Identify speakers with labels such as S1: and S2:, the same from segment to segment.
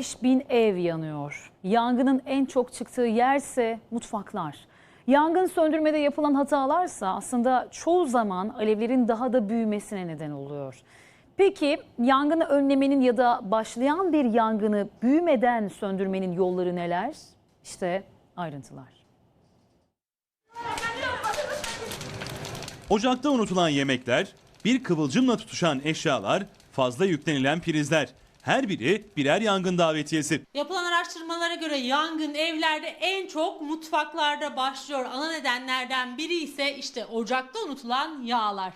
S1: 15 bin ev yanıyor. Yangının en çok çıktığı yerse mutfaklar. Yangın söndürmede yapılan hatalarsa aslında çoğu zaman alevlerin daha da büyümesine neden oluyor. Peki yangını önlemenin ya da başlayan bir yangını büyümeden söndürmenin yolları neler? İşte ayrıntılar.
S2: Ocakta unutulan yemekler, bir kıvılcımla tutuşan eşyalar, fazla yüklenilen prizler. Her biri birer yangın davetiyesi.
S3: Yapılan araştırmalara göre yangın evlerde en çok mutfaklarda başlıyor. Ana nedenlerden biri ise işte ocakta unutulan yağlar.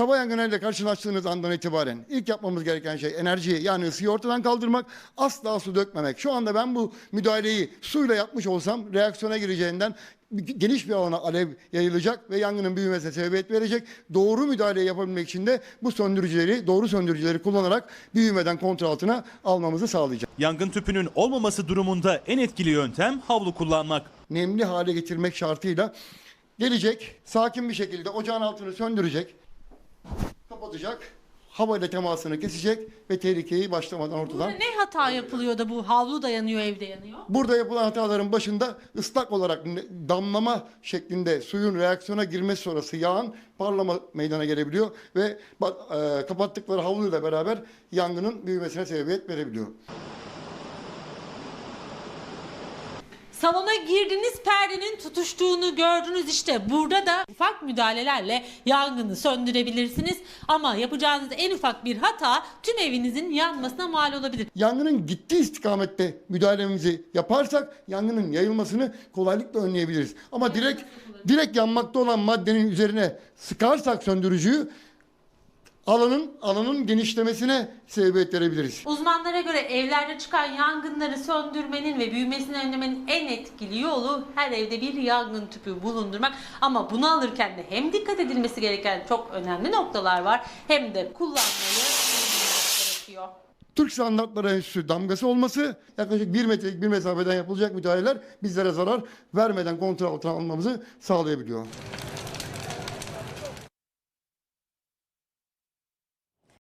S4: Tava yangınıyla karşılaştığınız andan itibaren ilk yapmamız gereken şey enerjiyi yani ısıyı ortadan kaldırmak, asla su dökmemek. Şu anda ben bu müdahaleyi suyla yapmış olsam reaksiyona gireceğinden geniş bir alana alev yayılacak ve yangının büyümesine sebebiyet verecek. Doğru müdahale yapabilmek için de bu söndürücüleri, doğru söndürücüleri kullanarak büyümeden kontrol altına almamızı sağlayacak.
S2: Yangın tüpünün olmaması durumunda en etkili yöntem havlu kullanmak.
S4: Nemli hale getirmek şartıyla gelecek, sakin bir şekilde ocağın altını söndürecek, kapatacak, havayla temasını kesecek ve tehlikeyi başlamadan ortadan
S3: Burada ne hata yapılıyor da bu havlu da yanıyor evde yanıyor?
S4: Burada yapılan hataların başında ıslak olarak ne- damlama şeklinde suyun reaksiyona girmesi sonrası yağın parlama meydana gelebiliyor ve ba- e, kapattıkları havluyla beraber yangının büyümesine sebebiyet verebiliyor.
S3: Salona girdiniz perdenin tutuştuğunu gördünüz işte burada da ufak müdahalelerle yangını söndürebilirsiniz ama yapacağınız en ufak bir hata tüm evinizin yanmasına mal olabilir.
S4: Yangının gittiği istikamette müdahalemizi yaparsak yangının yayılmasını kolaylıkla önleyebiliriz. Ama direkt direkt yanmakta olan maddenin üzerine sıkarsak söndürücüyü alanın alanın genişlemesine sebebiyet verebiliriz.
S3: Uzmanlara göre evlerde çıkan yangınları söndürmenin ve büyümesini önlemenin en etkili yolu her evde bir yangın tüpü bulundurmak. Ama bunu alırken de hem dikkat edilmesi gereken çok önemli noktalar var hem de kullanmayı gerekiyor.
S4: Türk Standartları Enstitüsü damgası olması yaklaşık bir metrelik bir mesafeden yapılacak müdahaleler bizlere zarar vermeden kontrol altına almamızı sağlayabiliyor.